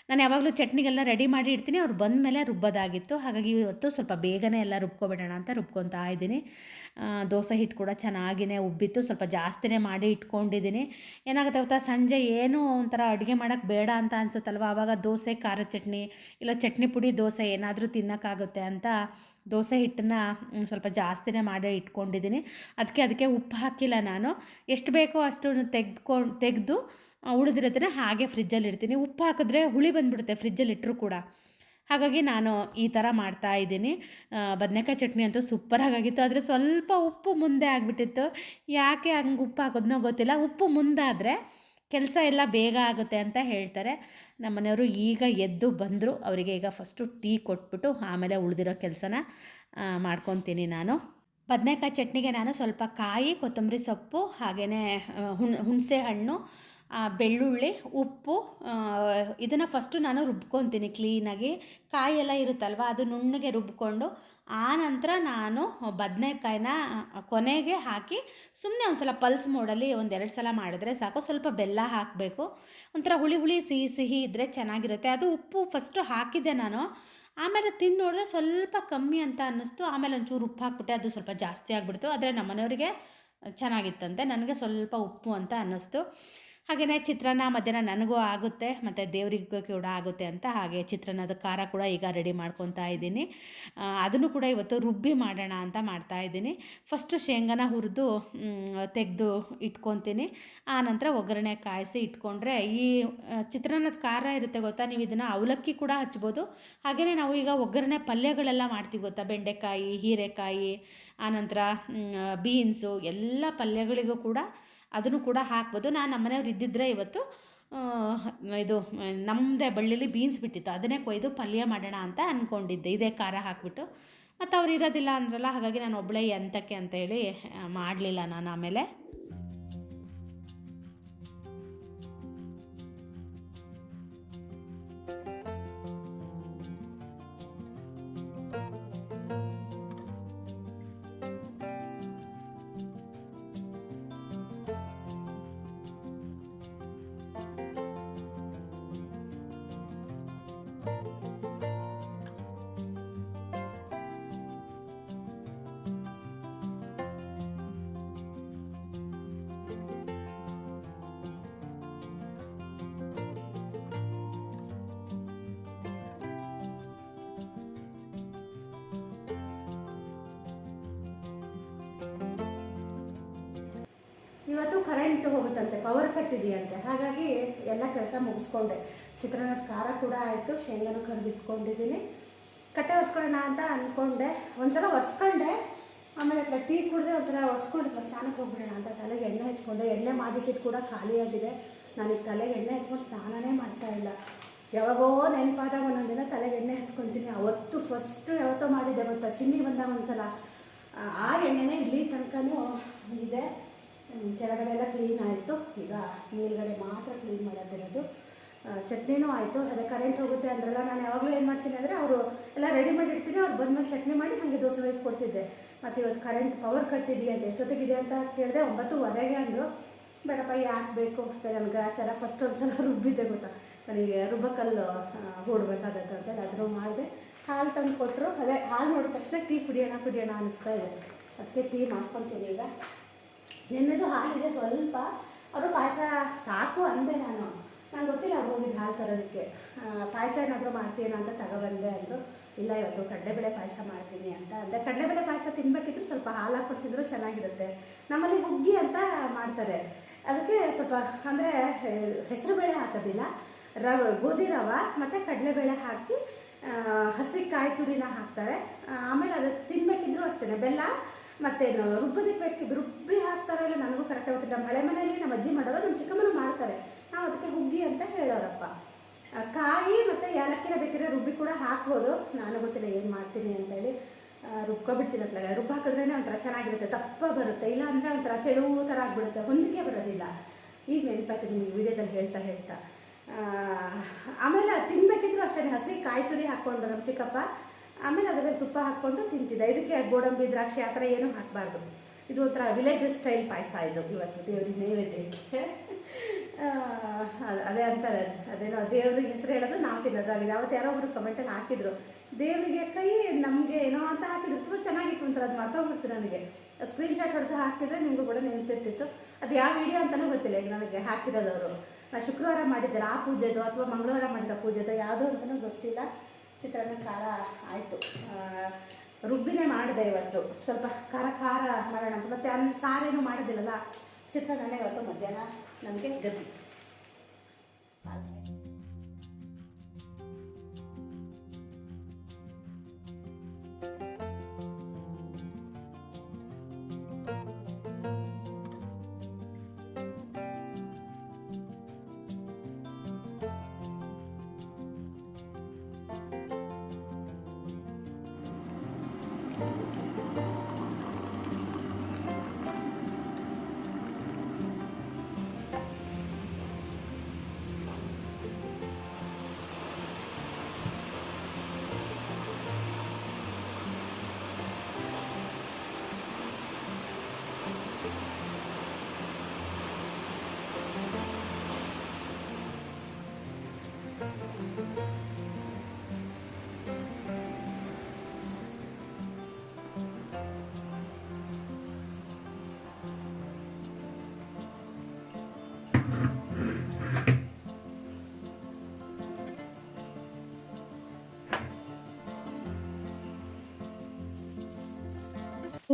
ನಾನು ಯಾವಾಗಲೂ ಚಟ್ನಿಗೆಲ್ಲ ರೆಡಿ ಮಾಡಿ ಇಡ್ತೀನಿ. ಅವ್ರು ಬಂದ ಮೇಲೆ ರುಬ್ಬೋದಾಗಿತ್ತು. ಹಾಗಾಗಿ ಇವತ್ತು ಸ್ವಲ್ಪ ಬೇಗನೆ ಎಲ್ಲ ರುಬ್ಕೊಬಿಡೋಣ ಅಂತ ರುಬ್ಕೊತಾ ಇದ್ದೀನಿ. ದೋಸೆ ಹಿಟ್ಟು ಕೂಡ ಚೆನ್ನಾಗಿನೇ ಉಬ್ಬಿತ್ತು. ಸ್ವಲ್ಪ ಜಾಸ್ತಿನೇ ಮಾಡಿ ಇಟ್ಕೊಂಡಿದ್ದೀನಿ. ಏನಾಗುತ್ತೆ ಗೊತ್ತಾ? ಸಂಜೆ ಏನೂ ಒಂಥರ ಅಡುಗೆ ಮಾಡೋಕ್ಕೆ ಬೇಡ ಅಂತ ಅನಿಸುತ್ತಲ್ವ? ಆವಾಗ ದೋಸೆ, ಖಾರ ಚಟ್ನಿ, ಇಲ್ಲ ಚಟ್ನಿ ಪುಡಿ ದೋಸೆ ಏನಾದರೂ ತಿನ್ನೋಕ್ಕಾಗುತ್ತೆ ಅಂತ ದೋಸೆ ಹಿಟ್ಟನ್ನು ಸ್ವಲ್ಪ ಜಾಸ್ತಿನೇ ಮಾಡಿ ಇಟ್ಕೊಂಡಿದ್ದೀನಿ. ಅದಕ್ಕೆ ಅದಕ್ಕೆ ಉಪ್ಪು ಹಾಕಿಲ್ಲ ನಾನು. ಎಷ್ಟು ಬೇಕೋ ಅಷ್ಟು ತೆಗೆದುಕೊಂಡು ತೆಗೆದು ಉಳಿದಿರೋದನ್ನ ಹಾಗೆ ಫ್ರಿಜ್ಜಲ್ಲಿ ಇಡ್ತೀನಿ. ಉಪ್ಪು ಹಾಕಿದ್ರೆ ಹುಳಿ ಬಂದುಬಿಡುತ್ತೆ ಫ್ರಿಜ್ಜಲ್ಲಿ ಇಟ್ಟರು ಕೂಡ. ಹಾಗಾಗಿ ನಾನು ಈ ಥರ ಮಾಡ್ತಾ ಇದ್ದೀನಿ. ಬದನೆಕಾಯಿ ಚಟ್ನಿ ಅಂತೂ ಸೂಪರಾಗಿತ್ತು ಆದರೆ ಸ್ವಲ್ಪ ಉಪ್ಪು ಮುಂದೆ ಆಗಿಬಿಟ್ಟಿತ್ತು. ಯಾಕೆ ಹಂಗೆ ಉಪ್ಪು ಹಾಕೋದನ್ನೋ ಗೊತ್ತಿಲ್ಲ. ಉಪ್ಪು ಮುಂದಾದರೆ ಕೆಲಸ ಎಲ್ಲ ಬೇಗ ಆಗುತ್ತೆ ಅಂತ ಹೇಳ್ತಾರೆ. ನಮ್ಮ ಮನೆಯವರು ಈಗ ಎದ್ದು ಬಂದರು. ಅವರಿಗೆ ಈಗ ಫಸ್ಟು ಟೀ ಕೊಟ್ಬಿಟ್ಟು ಆಮೇಲೆ ಉಳಿದಿರೋ ಕೆಲಸನ ಮಾಡ್ಕೊತೀನಿ ನಾನು. ಬದನೆಕಾಯಿ ಚಟ್ನಿಗೆ ನಾನು ಸ್ವಲ್ಪ ಕಾಯಿ, ಕೊತ್ತಂಬರಿ ಸೊಪ್ಪು ಹಾಗೆಯೇ ಹುಣ್, ಹುಣಸೆ ಹಣ್ಣು ಬೆಳ್ಳುಳ್ಳಿ, ಉಪ್ಪು ಇದನ್ನು ಫಸ್ಟು ನಾನು ರುಬ್ಕೊತೀನಿ ಕ್ಲೀನಾಗಿ ಕಾಯಿ ಎಲ್ಲ ಇರುತ್ತಲ್ವ, ಅದು ನುಣ್ಣಗೆ ರುಬ್ಕೊಂಡು, ಆ ನಂತರ ನಾನು ಬದನೆಕಾಯಿನ ಕೊನೆಗೆ ಹಾಕಿ ಸುಮ್ಮನೆ ಒಂದು ಸಲ ಪಲ್ಸ್ ಮೋಡಲ್ಲಿ ಒಂದೆರಡು ಸಲ ಮಾಡಿದ್ರೆ ಸಾಕು. ಸ್ವಲ್ಪ ಬೆಲ್ಲ ಹಾಕಬೇಕು. ಒಂಥರ ಹುಳಿ ಹುಳಿ ಸಿಹಿ ಸಿಹಿ ಇದ್ದರೆ ಚೆನ್ನಾಗಿರುತ್ತೆ. ಅದು ಉಪ್ಪು ಫಸ್ಟು ಹಾಕಿದ್ದೆ ನಾನು. ಆಮೇಲೆ ತಿಂದು ನೋಡಿದ್ರೆ ಸ್ವಲ್ಪ ಕಮ್ಮಿ ಅಂತ ಅನ್ನಿಸ್ತು. ಆಮೇಲೆ ಒಂಚೂರು ಉಪ್ಪು ಹಾಕ್ಬಿಟ್ಟೆ, ಅದು ಸ್ವಲ್ಪ ಜಾಸ್ತಿ ಆಗಿಬಿಡ್ತು. ಆದರೆ ನಮ್ಮ ಮನೆಯವರಿಗೆ ಚೆನ್ನಾಗಿತ್ತಂತೆ. ನನಗೆ ಸ್ವಲ್ಪ ಉಪ್ಪು ಅಂತ ಅನ್ನಿಸ್ತು. ಹಾಗೆಯೇ ಚಿತ್ರಾನ್ನ ಮಧ್ಯಾಹ್ನ ನನಗೂ ಆಗುತ್ತೆ, ಮತ್ತು ದೇವರಿಗೂ ಕೂಡ ಆಗುತ್ತೆ ಅಂತ ಹಾಗೆ ಚಿತ್ರಾನ್ನದ ಖಾರ ಕೂಡ ಈಗ ರೆಡಿ ಮಾಡ್ಕೊತಾ ಇದ್ದೀನಿ. ಅದನ್ನು ಕೂಡ ಇವತ್ತು ರುಬ್ಬಿ ಮಾಡೋಣ ಅಂತ ಮಾಡ್ತಾ ಇದ್ದೀನಿ. ಫಸ್ಟು ಶೇಂಗಾನ ಹುರಿದು ತೆಗೆದು ಇಟ್ಕೊತೀನಿ. ಆ ನಂತರ ಒಗ್ಗರಣೆ ಕಾಯಿಸಿ ಇಟ್ಕೊಂಡ್ರೆ ಈ ಚಿತ್ರಾನ್ನದ ಖಾರ ಇರುತ್ತೆ ಗೊತ್ತಾ? ನೀವು ಇದನ್ನು ಅವಲಕ್ಕಿ ಕೂಡ ಹಚ್ಬೋದು. ಹಾಗೆಯೇ ನಾವು ಈಗ ಒಗ್ಗರಣೆ ಪಲ್ಯಗಳೆಲ್ಲ ಮಾಡ್ತೀವಿ ಗೊತ್ತಾ? ಬೆಂಡೆಕಾಯಿ, ಹೀರೆಕಾಯಿ ಆನಂತರ ಬೀನ್ಸು ಎಲ್ಲ ಪಲ್ಯಗಳಿಗೂ ಕೂಡ ಅದನ್ನು ಕೂಡ ಹಾಕ್ಬೋದು. ನಾನು ನಮ್ಮನೆಯವ್ರು ಇದ್ದಿದ್ದರೆ ಇವತ್ತು ಇದು ನಮ್ಮದೇ ಬಳ್ಳಿಲಿ ಬೀನ್ಸ್ ಬಿಟ್ಟಿತ್ತು. ಅದನ್ನೇ ಕೊಯ್ದು ಪಲ್ಯ ಮಾಡೋಣ ಅಂತ ಅಂದ್ಕೊಂಡಿದ್ದೆ ಇದೇ ಖಾರ ಹಾಕ್ಬಿಟ್ಟು. ಮತ್ತು ಅವ್ರು ಇರೋದಿಲ್ಲ ಅಂದ್ರಲ್ಲ, ಹಾಗಾಗಿ ನಾನು ಒಬ್ಬಳೇ ಎಂತಕ್ಕೆ ಅಂತೇಳಿ ಮಾಡಲಿಲ್ಲ ನಾನು ಆಮೇಲೆ. ಕರೆಂಟ್ ಹೋಗುತ್ತಂತೆ ಪವರ್ ಕಟ್ ಇದೆಯಂತೆ ಹಾಗಾಗಿ ಎಲ್ಲ ಕೆಲಸ ಮುಗಿಸ್ಕೊಂಡೆ. ಚಿತ್ರಾನ್ನದ ಖಾರ ಕೂಡ ಆಯಿತು ಶೇಂಗಾನು ಕರೆದಿಟ್ಕೊಂಡಿದ್ದೀನಿ ಕಟ್ಟೆ ಒರೆಸ್ಕೊಳ್ಳೋಣ ಅಂತ ಅಂದ್ಕೊಂಡೆ ಒಂದ್ಸಲ ಒರೆಸ್ಕೊಂಡೆ ಆಮೇಲೆ ಅಥವಾ ಟೀ ಕುಡಿದ್ರೆ ಒಂದ್ಸಲ ಒರೆಸ್ಕೊಂಡು ಅಥವಾ ಸ್ನಾನಕ್ಕೆ ಹೋಗ್ಬಿಡೋಣ ಅಂತ ತಲೆಗೆ ಎಣ್ಣೆ ಹಚ್ಕೊಂಡೆ. ಎಣ್ಣೆ ಮಾಡಿಟ್ಟಿದ್ದು ಕೂಡ ಖಾಲಿಯಾಗಿದೆ. ನನಗೆ ತಲೆಗೆ ಎಣ್ಣೆ ಹಚ್ಕೊಂಡು ಮಾಡ್ತಾ ಇಲ್ಲ. ಯಾವಾಗೋ ನೆನಪಾದಾಗ ಒಂದೊಂದು ದಿನ ತಲೆಗೆ ಎಣ್ಣೆ ಹಚ್ಕೊತೀನಿ. ಅವತ್ತು ಫಸ್ಟು ಯಾವತ್ತೋ ಮಾಡಿದ್ದೆ ಗೊತ್ತಾ? ಚಿನ್ನಿ ಬಂದಾಗ ಒಂದ್ಸಲ. ಆ, ಎಣ್ಣೆನೇ ಇಲ್ಲಿ ತನಕನೂ ಇದೆ. ಕೆಳಗಡೆ ಎಲ್ಲ ಕ್ಲೀನ್ ಆಯಿತು. ಈಗ ಮೇಲ್ಗಡೆ ಮಾತ್ರ ಕ್ಲೀನ್ ಮಾಡೋದಿರೋದು ಚಟ್ನಿನೂ ಆಯಿತು. ಅದೇ ಕರೆಂಟ್ ಹೋಗುತ್ತೆ ಅಂದ್ರಲ್ಲ, ನಾನು ಯಾವಾಗಲೂ ಏನು ಮಾಡ್ತೀನಿ ಅಂದರೆ ಅವರು ಎಲ್ಲ ರೆಡಿ ಮಾಡಿ ಇಡ್ತೀನಿ ಅವ್ರು ಬಂದ್ಮೇಲೆ ಚಟ್ನಿ ಮಾಡಿ ಹಾಗೆ ದೋಸೆ ಒಯ್ದು ಕೊಡ್ತಿದ್ದೆ. ಮತ್ತು ಇವತ್ತು ಕರೆಂಟ್ ಪವರ್ ಕಟ್ ಎಷ್ಟೊತ್ತಿಗೆ ಎಷ್ಟೊತ್ತಿಗಿದೆ ಅಂತ ಕೇಳಿದೆ, ಒಂಬತ್ತುವರೆಗೆ ಅಂದರು. ಬೇಡಪ್ಪ, ಯಾಕೆ ಬೇಕು? ಮತ್ತು ನನ್ನ ಗ್ರಾಚಾರ ಫಸ್ಟ್ ಒಂದು ಸಲ ರುಬ್ಬಿದ್ದೆ ಗೊತ್ತಾ? ನನಗೆ ರುಬ್ಬಕಲ್ಲು ಹೂಡ್ಬೇಕಾಗತ್ತೆ ಅಂತೇಳಿ ಅದನ್ನು ಮಾಡಿದೆ. ಹಾಲು ತಂದು ಕೊಟ್ಟರು ಅದೇ ಹಾಲು ನೋಡಿದ ತಕ್ಷಣ ಟೀ ಕುಡಿಯೋಣ ಕುಡಿಯೋಣ ಅನ್ನಿಸ್ತಾ ಇದೆ. ಅದಕ್ಕೆ ಟೀ ಮಾಡ್ಕೊತೀನಿ ಈಗ. ನೆನ್ನೆದು ಹಾಲಿದೆ ಸ್ವಲ್ಪ. ಅವರು ಪಾಯಸ ಸಾಕು ಅಂದೆ ನಾನು. ನಂಗೆ ಗೊತ್ತಿಲ್ಲ ಅವ್ರು ಹೋಗಿದ್ದು ಹಾಲು ತರೋದಕ್ಕೆ. ಪಾಯಸ ಏನಾದರೂ ಮಾಡ್ತೀನ ಅಂತ ತಗೊಬಂದೆ ಅಂದರು. ಇಲ್ಲ, ಇವತ್ತು ಕಡಲೆಬೇಳೆ ಪಾಯಸ ಮಾಡ್ತೀನಿ ಅಂತ ಅಂದರೆ ಕಡಲೆಬೇಳೆ ಪಾಯಸ ತಿನ್ಬೇಕಿದ್ರು ಸ್ವಲ್ಪ ಹಾಲು ಹಾಕ್ಕೊಡ್ತಿದ್ರು ಚೆನ್ನಾಗಿರುತ್ತೆ. ನಮ್ಮಲ್ಲಿ ಹುಗ್ಗಿ ಅಂತ ಮಾಡ್ತಾರೆ. ಅದಕ್ಕೆ ಸ್ವಲ್ಪ, ಅಂದರೆ ಹೆಸರುಬೇಳೆ ಹಾಕೋದಿಲ್ಲ. ರವ, ಗೋಧಿ ರವೆ ಮತ್ತು ಕಡಲೆಬೇಳೆ ಹಾಕಿ ಹಸಿ ಕಾಯಿ ತುರಿನ ಹಾಕ್ತಾರೆ. ಆಮೇಲೆ ಅದಕ್ಕೆ ತಿನ್ಬೇಕಿದ್ರು ಅಷ್ಟೇ ಬೆಲ್ಲ ಮತ್ತೇನು ರುಬ್ಬದ ಬೇಕು ರುಬ್ಬಿ ಹಾಕ್ತಾರೋ ಇಲ್ಲ ನನಗೂ ಕರೆಕ್ಟ್ ಗೊತ್ತಿಲ್ಲ. ನಮ್ಮ ಹಳೆ ಮನೆಯಲ್ಲಿ ನಮ್ಮ ಅಜ್ಜಿ ಮಾಡೋರು ನಮ್ಮ ಚಿಕ್ಕಮ್ಮನೂ ಮಾಡ್ತಾರೆ. ನಾವು ಅದಕ್ಕೆ ಹುಗ್ಗಿ ಅಂತ ಹೇಳೋರಪ್ಪ. ಕಾಯಿ ಮತ್ತು ಏಲಕ್ಕಿನ ಬೇಕಿದ್ರೆ ರುಬ್ಬಿ ಕೂಡ ಹಾಕ್ಬೋದು. ನಾನು ಗೊತ್ತಿಲ್ಲ ಏನು ಮಾಡ್ತೀನಿ ಅಂತೇಳಿ. ರುಬ್ಕೊಬಿಡ್ತೀನಿ ಅತ್ಲಾಗ ರುಬ್ಬ ಹಾಕಿದ್ರೇ ಒಂಥರ ಚೆನ್ನಾಗಿರುತ್ತೆ. ದಪ್ಪ ಬರುತ್ತೆ. ಇಲ್ಲ ಅಂದರೆ ಒಂಥರ ತೆಳು ಥರ ಆಗಿಬಿಡುತ್ತೆ. ಹೊಂದಿಕೆ ಬರೋದಿಲ್ಲ. ಈಗ ನೆನಪಾಯ್ತು ನಿಮಗೆ ವಿಡಿಯೋದಲ್ಲಿ ಹೇಳ್ತಾ ಹೇಳ್ತಾ. ಆಮೇಲೆ ತಿನ್ನಬೇಕಿದ್ರು ಅಷ್ಟೇ ಹಸಿ ಕಾಯಿ ತುರಿ ಹಾಕ್ಕೊಂಡು ನಮ್ಮ ಚಿಕ್ಕಪ್ಪ. ಆಮೇಲೆ ಅದರಲ್ಲಿ ತುಪ್ಪ ಹಾಕ್ಕೊಂಡು ತಿಂತಿದ್ದೆ. ಇದಕ್ಕೆ ಗೋಡಂಬಿ, ದ್ರಾಕ್ಷಿ ಆ ಥರ ಏನೂ ಹಾಕಬಾರ್ದು. ಇದು ಒಂಥರ ವಿಲೇಜ್ ಸ್ಟೈಲ್ ಪಾಯಸ ಇದು ಇವತ್ತು ದೇವ್ರಿಗೆ ನೈವೇದ್ಯಕ್ಕೆ. ಅದೇ ಅಂತಾರೆ. ಅದೇನೋ ದೇವ್ರಿಗೆ ಹೆಸರು ಹೇಳೋದು ನಾವು ತಿನ್ನೋದು ಆಗಿದೆ. ಅವತ್ತು ಯಾರೋ ಒಬ್ರು ಕಮೆಂಟಲ್ಲಿ ಹಾಕಿದ್ರು. ದೇವರಿಗೆ ಕೈ ನಮಗೆ ಏನೋ ಅಂತ ಹಾಕಿದ್ರು. ತುಂಬ ಚೆನ್ನಾಗಿತ್ತು ಒಂಥರ, ಅದು ಮರ್ತೋಗ್ಬಿಡ್ತು ನನಗೆ. ಸ್ಕ್ರೀನ್ ಶಾಟ್ ಹೊಡೆದು ಹಾಕಿದ್ರೆ ನಿಮಗೂ ಕೂಡ ನೆನಪಿರ್ತಿತ್ತು. ಅದು ಯಾವ ವಿಡಿಯೋ ಅಂತಲೂ ಗೊತ್ತಿಲ್ಲ. ಈಗ ನನಗೆ ಹಾಕಿರೋದವರು. ನಾನು ಶುಕ್ರವಾರ ಮಾಡಿದ್ದಾರೆ ಆ ಪೂಜೆದು ಅಥವಾ ಮಂಗಳವಾರ ಮಾಡಿದ ಪೂಜೆದು ಯಾವುದೋ ಅಂತಲೂ ಗೊತ್ತಿಲ್ಲ. ಚಿತ್ರಾನ್ನ ಖಾರ ಆಯಿತು. ರುಬ್ಬಿನೇ ಮಾಡಿದೆ ಇವತ್ತು. ಸ್ವಲ್ಪ ಖಾರ ಖಾರ ಮಾಡೋಣ ಅಂತ. ಮತ್ತು ಅಲ್ಲಿ ಸಾರೇನು ಮಾಡೋದಿಲ್ಲಲ್ಲ ಚಿತ್ರಾನ್ನ ಇವತ್ತು ಮಧ್ಯಾಹ್ನ ನಮಗೆ ಗದ್ದಿ.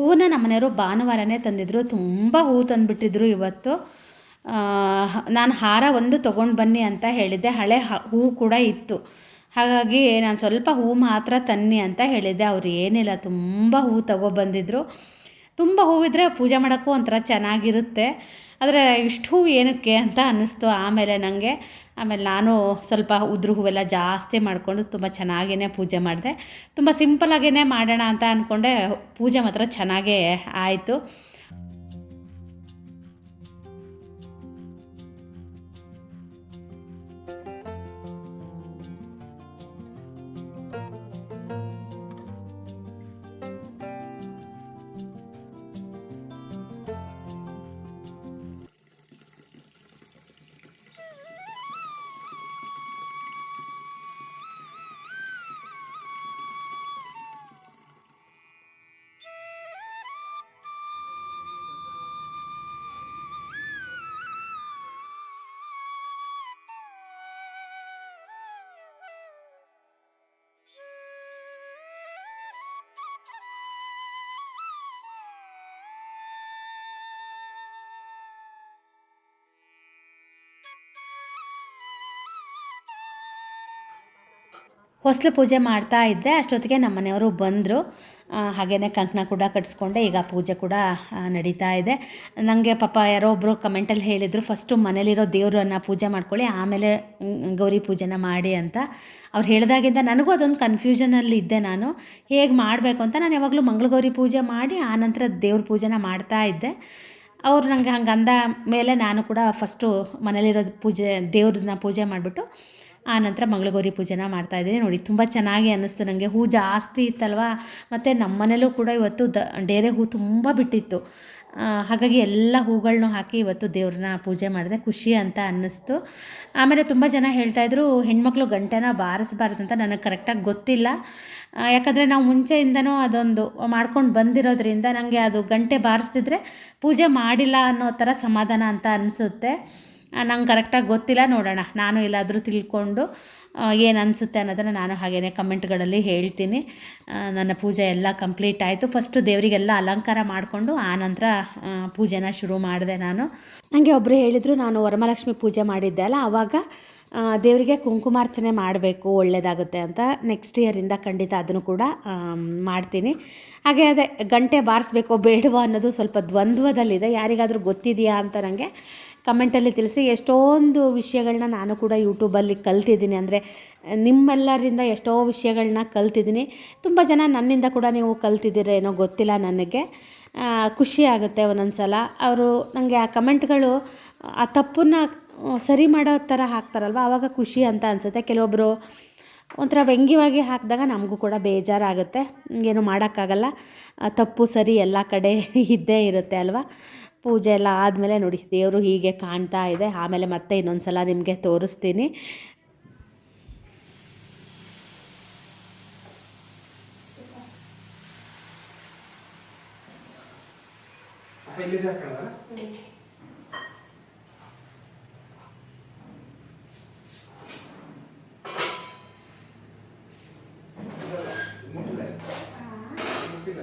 ಹೂವನ್ನ ನಮ್ಮನೆಯವರು ಭಾನುವಾರನೇ ತಂದಿದ್ರು. ತುಂಬ ಹೂ ತಂದುಬಿಟ್ಟಿದ್ರು ಇವತ್ತು. ನಾನು ಹಾರ ಒಂದು ತೊಗೊಂಡು ಬನ್ನಿ ಅಂತ ಹೇಳಿದ್ದೆ. ಹಳೆ ಹ ಕೂಡ ಇತ್ತು. ಹಾಗಾಗಿ ನಾನು ಸ್ವಲ್ಪ ಹೂ ಮಾತ್ರ ತನ್ನಿ ಅಂತ ಹೇಳಿದ್ದೆ. ಅವ್ರು ಏನಿಲ್ಲ, ತುಂಬ ಹೂ ತಗೊಬಂದಿದ್ರು ತುಂಬ ಹೂವಿದ್ರೆ ಪೂಜೆ ಮಾಡೋಕ್ಕೂ ಒಂಥರ ಚೆನ್ನಾಗಿರುತ್ತೆ. ಆದರೆ ಇಷ್ಟು ಹೂವು ಏನಕ್ಕೆ ಅಂತ ಅನ್ನಿಸ್ತು ಆಮೇಲೆ ನನಗೆ ಆಮೇಲೆ ನಾನು ಸ್ವಲ್ಪ ಉದ್ರು ಹೂವೆಲ್ಲ ಜಾಸ್ತಿ ಮಾಡಿಕೊಂಡು ತುಂಬ ಚೆನ್ನಾಗೇ ಪೂಜೆ ಮಾಡಿದೆ. ತುಂಬ ಸಿಂಪಲಾಗೇ ಮಾಡೋಣ ಅಂತ ಅಂದ್ಕೊಂಡೆ ಪೂಜೆ ಮಾತ್ರ ಚೆನ್ನಾಗೇ ಆಯಿತು. ಹೊಸ್ಲು ಪೂಜೆ ಮಾಡ್ತಾ ಇದ್ದೆ. ಅಷ್ಟೊತ್ತಿಗೆ ನಮ್ಮ ಮನೆಯವರು ಬಂದರು. ಹಾಗೆಯೇ ಕಂಕಣ ಕೂಡ ಕಟ್ಸ್ಕೊಂಡೆ. ಈಗ ಪೂಜೆ ಕೂಡ ನಡೀತಾ ಇದೆ. ನನಗೆ ಪಾಪ ಯಾರೋ ಒಬ್ಬರು ಕಮೆಂಟಲ್ಲಿ ಹೇಳಿದರು ಫಸ್ಟು ಮನೇಲಿರೋ ದೇವರನ್ನು ಪೂಜೆ ಮಾಡ್ಕೊಳ್ಳಿ, ಆಮೇಲೆ ಗೌರಿ ಪೂಜೆನ ಮಾಡಿ ಅಂತ. ಅವ್ರು ಹೇಳಿದಾಗಿಂದ ನನಗೂ ಅದೊಂದು ಕನ್ಫ್ಯೂಷನಲ್ಲಿ ಇದ್ದೆ ನಾನು. ಹೇಗೆ ಮಾಡಬೇಕು ಅಂತ ನಾನು ಯಾವಾಗಲೂ ಮಂಗಳಗೌರಿ ಪೂಜೆ ಮಾಡಿ, ಆ ನಂತರ ದೇವ್ರ ಪೂಜೆನ ಮಾಡ್ತಾ ಇದ್ದೆ. ಅವ್ರು ನನಗೆ ಹಂಗೆ ಅಂದ ಮೇಲೆ ನಾನು ಕೂಡ ಫಸ್ಟು ಮನೇಲಿರೋದು ಪೂಜೆ, ದೇವ್ರನ್ನ ಪೂಜೆ ಮಾಡಿಬಿಟ್ಟು ಆ ನಂತರ ಮಂಗಳಗೌರಿ ಪೂಜೆನ ಮಾಡ್ತಾಯಿದ್ದೀನಿ ನೋಡಿ, ತುಂಬ ಚೆನ್ನಾಗಿ ಅನ್ನಿಸ್ತು ನನಗೆ ಹೂ ಜಾಸ್ತಿ ಇತ್ತಲ್ವಾ? ಮತ್ತು ನಮ್ಮ ಮನೇಲೂ ಕೂಡ ಇವತ್ತು ದ, ಡೇರೆ ಹೂ ತುಂಬ ಬಿಟ್ಟಿತ್ತು. ಹಾಗಾಗಿ ಎಲ್ಲ ಹೂಗಳನ್ನೂ ಹಾಕಿ ಇವತ್ತು ದೇವ್ರನ್ನ ಪೂಜೆ ಮಾಡಿದೆ. ಖುಷಿ ಅಂತ ಅನ್ನಿಸ್ತು. ಆಮೇಲೆ ತುಂಬ ಜನ ಹೇಳ್ತಾಯಿದ್ರು ಹೆಣ್ಮಕ್ಳು ಗಂಟೆನ ಬಾರಿಸಬಾರ್ದು ಅಂತ. ನನಗೆ ಕರೆಕ್ಟಾಗಿ ಗೊತ್ತಿಲ್ಲ. ಯಾಕಂದರೆ ನಾವು ಮುಂಚೆಯಿಂದನೂ ಅದೊಂದು ಮಾಡ್ಕೊಂಡು ಬಂದಿರೋದ್ರಿಂದ ನನಗೆ ಅದು ಗಂಟೆ ಬಾರಿಸ್ತಿದ್ರೆ ಪೂಜೆ ಮಾಡಿಲ್ಲ ಅನ್ನೋ ಥರ ಸಮಾಧಾನ ಅಂತ ಅನಿಸುತ್ತೆ. ನಂಗೆ ಕರೆಕ್ಟಾಗಿ ಗೊತ್ತಿಲ್ಲ, ನೋಡೋಣ. ನಾನು ಎಲ್ಲಾದರೂ ತಿಳ್ಕೊಂಡು ಏನು ಅನಿಸುತ್ತೆ ಅನ್ನೋದನ್ನು ನಾನು ಹಾಗೇ ಕಮೆಂಟ್ಗಳಲ್ಲಿ ಹೇಳ್ತೀನಿ. ನನ್ನ ಪೂಜೆ ಎಲ್ಲ ಕಂಪ್ಲೀಟ್ ಆಯಿತು. ಫಸ್ಟು ದೇವರಿಗೆಲ್ಲ ಅಲಂಕಾರ ಮಾಡಿಕೊಂಡು ಆನಂತರ ಪೂಜೆನ ಶುರು ಮಾಡಿದೆ ನಾನು. ನನಗೆ ಒಬ್ಬರು ಹೇಳಿದರು, ನಾನು ವರಮಹಾಲಕ್ಷ್ಮಿ ಪೂಜೆ ಮಾಡಿದ್ದೆ ಅಲ್ಲ ಆವಾಗ ದೇವರಿಗೆ ಕುಂಕುಮಾರ್ಚನೆ ಮಾಡಬೇಕು ಒಳ್ಳೆಯದಾಗುತ್ತೆ ಅಂತ ನೆಕ್ಸ್ಟ್ ಇಯರಿಂದ ಖಂಡಿತ ಅದನ್ನು ಕೂಡ ಮಾಡ್ತೀನಿ. ಹಾಗೆ ಅದೇ, ಗಂಟೆ ಬಾರಿಸ್ಬೇಕೋ ಬೇಡವೋ ಅನ್ನೋದು ಸ್ವಲ್ಪ ದ್ವಂದ್ವದಲ್ಲಿದೆ. ಯಾರಿಗಾದರೂ ಗೊತ್ತಿದೆಯಾ ಅಂತ ನನಗೆ ಕಮೆಂಟಲ್ಲಿ ತಿಳಿಸಿ ಎಷ್ಟೊಂದು ವಿಷಯಗಳನ್ನ ನಾನು ಕೂಡ ಯೂಟ್ಯೂಬಲ್ಲಿ ಕಲ್ತಿದ್ದೀನಿ. ಅಂದರೆ, ನಿಮ್ಮೆಲ್ಲರಿಂದ ಎಷ್ಟೋ ವಿಷಯಗಳನ್ನ ಕಲ್ತಿದ್ದೀನಿ. ತುಂಬ ಜನ ನನ್ನಿಂದ ಕೂಡ ನೀವು ಕಲ್ತಿದ್ದೀರೇನೋ ಗೊತ್ತಿಲ್ಲ ನನಗೆ. ಖುಷಿ ಆಗುತ್ತೆ ಒಂದೊಂದು ಸಲ ಅವರು ನನಗೆ ಆ ಕಮೆಂಟ್ಗಳು, ಆ ತಪ್ಪನ್ನ ಸರಿ ಮಾಡೋ ಥರ ಹಾಕ್ತಾರಲ್ವ? ಆವಾಗ ಖುಷಿ ಅಂತ ಅನಿಸುತ್ತೆ. ಕೆಲವೊಬ್ಬರು ಒಂಥರ ವ್ಯಂಗ್ಯವಾಗಿ ಹಾಕಿದಾಗ ನಮಗೂ ಕೂಡ ಬೇಜಾರಾಗುತ್ತೆ. ಏನು ಮಾಡೋಕ್ಕಾಗಲ್ಲ. ತಪ್ಪು, ಸರಿ ಎಲ್ಲ ಕಡೆ ಇದ್ದೇ ಇರುತ್ತೆ ಅಲ್ವಾ? ಪೂಜೆ ಎಲ್ಲ ಆದಮೇಲೆ ನೋಡಿ ದೇವರು ಹೀಗೆ ಕಾಣ್ತಾ ಇದೆ. ಆಮೇಲೆ ಮತ್ತೆ ಇನ್ನೊಂದು ಸಲ ನಿಮಗೆ ತೋರಿಸ್ತೀನಿ. ಮುಟ್ಟಿಲ್ಲ.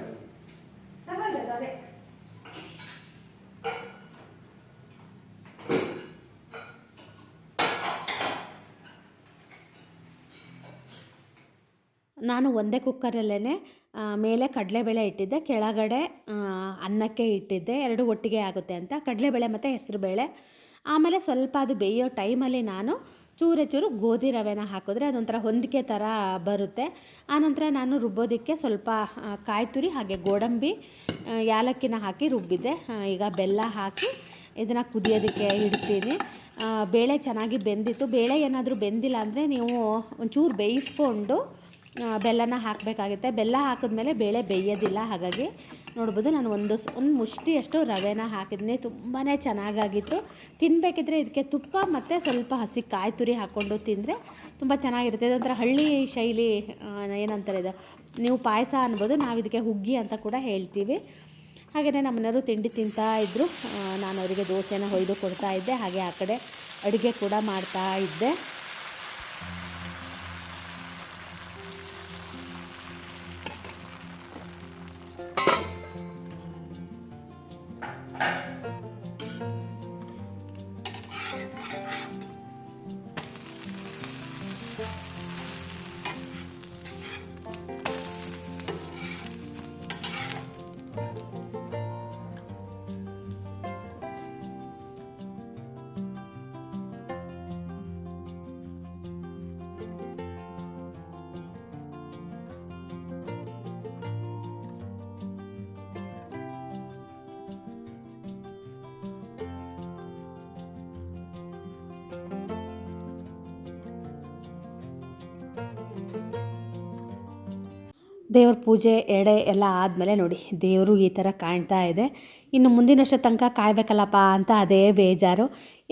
ನಾನು ಒಂದೇ ಕುಕ್ಕರಲ್ಲೇ ಮೇಲೆ ಕಡಲೆಬೇಳೆ ಇಟ್ಟಿದ್ದೆ. ಕೆಳಗಡೆ ಅನ್ನಕ್ಕೆ ಇಟ್ಟಿದ್ದೆ. ಎರಡು ಒಟ್ಟಿಗೆ ಆಗುತ್ತೆ ಅಂತ. ಕಡಲೆಬೇಳೆ ಮತ್ತು ಹೆಸರುಬೇಳೆ. ಆಮೇಲೆ ಸ್ವಲ್ಪ ಅದು ಬೇಯೋ ಟೈಮಲ್ಲಿ ನಾನು ಚೂರೆ ಚೂರು ಗೋಧಿ ರವೆನ ಹಾಕಿದ್ರೆ ಅದೊಂಥರ ಹೊಂದಿಕೆ ಥರ ಬರುತ್ತೆ. ಆನಂತರ ನಾನು ರುಬ್ಬೋದಕ್ಕೆ ಸ್ವಲ್ಪ ಕಾಯ್ತುರಿ ಕಾಯಿ ತುರಿ ಹಾಗೆ ಗೋಡಂಬಿ ಯಾಲಕ್ಕಿನ ಹಾಕಿ ರುಬ್ಬಿದ್ದೆ. ಈಗ ಬೆಲ್ಲ ಹಾಕಿ ಇದನ್ನು ಕುದಿಯೋದಕ್ಕೆ ಇಡ್ತೀನಿ. ಬೇಳೆ ಚೆನ್ನಾಗಿ ಬೆಂದಿತ್ತು. ಬೇಳೆ ಏನಾದರೂ ಬೆಂದಿಲ್ಲ ಅಂದರೆ ನೀವು ಒಂಚೂರು ಬೇಯಿಸ್ಕೊಂಡು ಬೆಲ್ಲನ ಹಾಕಬೇಕಾಗುತ್ತೆ. ಬೆಲ್ಲ ಹಾಕಿದ್ಮೇಲೆ ಬೇಳೆ ಬೇಯೋದಿಲ್ಲ. ಹಾಗಾಗಿ ನೋಡ್ಬೋದು ನಾನು ಒಂದು ಒಂದು ಮುಷ್ಟಿಯಷ್ಟು ರವೆನ ಹಾಕಿದ್ನಿ. ತುಂಬಾ ಚೆನ್ನಾಗಾಗಿತ್ತು. ತಿನ್ನಬೇಕಿದ್ರೆ ಇದಕ್ಕೆ ತುಪ್ಪ ಮತ್ತು ಸ್ವಲ್ಪ ಹಸಿ ಕಾಯಿ ತುರಿ ಹಾಕ್ಕೊಂಡು ತಿಂದರೆ ತುಂಬ ಚೆನ್ನಾಗಿರುತ್ತೆ. ಇದೊಂಥರ ಹಳ್ಳಿ ಶೈಲಿ ಏನಂತಾರೆ ಇದು? ನೀವು ಪಾಯಸ ಅನ್ಬೋದು, ನಾವು ಇದಕ್ಕೆ ಹುಗ್ಗಿ ಅಂತ ಕೂಡ ಹೇಳ್ತೀವಿ. ಹಾಗೆಯೇ ನಮ್ಮನೆಯವರು ತಿಂಡಿ ತಿಂತಾ ಇದ್ದರು ನಾನು ಅವರಿಗೆ ದೋಸೆನ ಹೊಯ್ದು ಕೊಡ್ತಾ ಇದ್ದೆ. ಹಾಗೆ ಆ ಕಡೆ ಅಡುಗೆ ಕೂಡ ಮಾಡ್ತಾ ಇದ್ದೆ. ದೇವ್ರ ಪೂಜೆ, ಎಡೆ ಎಲ್ಲ ಆದಮೇಲೆ ನೋಡಿ, ದೇವರು ಈ ಥರ ಕಾಣ್ತಾ ಇದೆ. ಇನ್ನು ಮುಂದಿನ ವರ್ಷ ತನಕ ಕಾಯಬೇಕಲ್ಲಪ್ಪ ಅಂತ ಅದೇ ಬೇಜಾರು.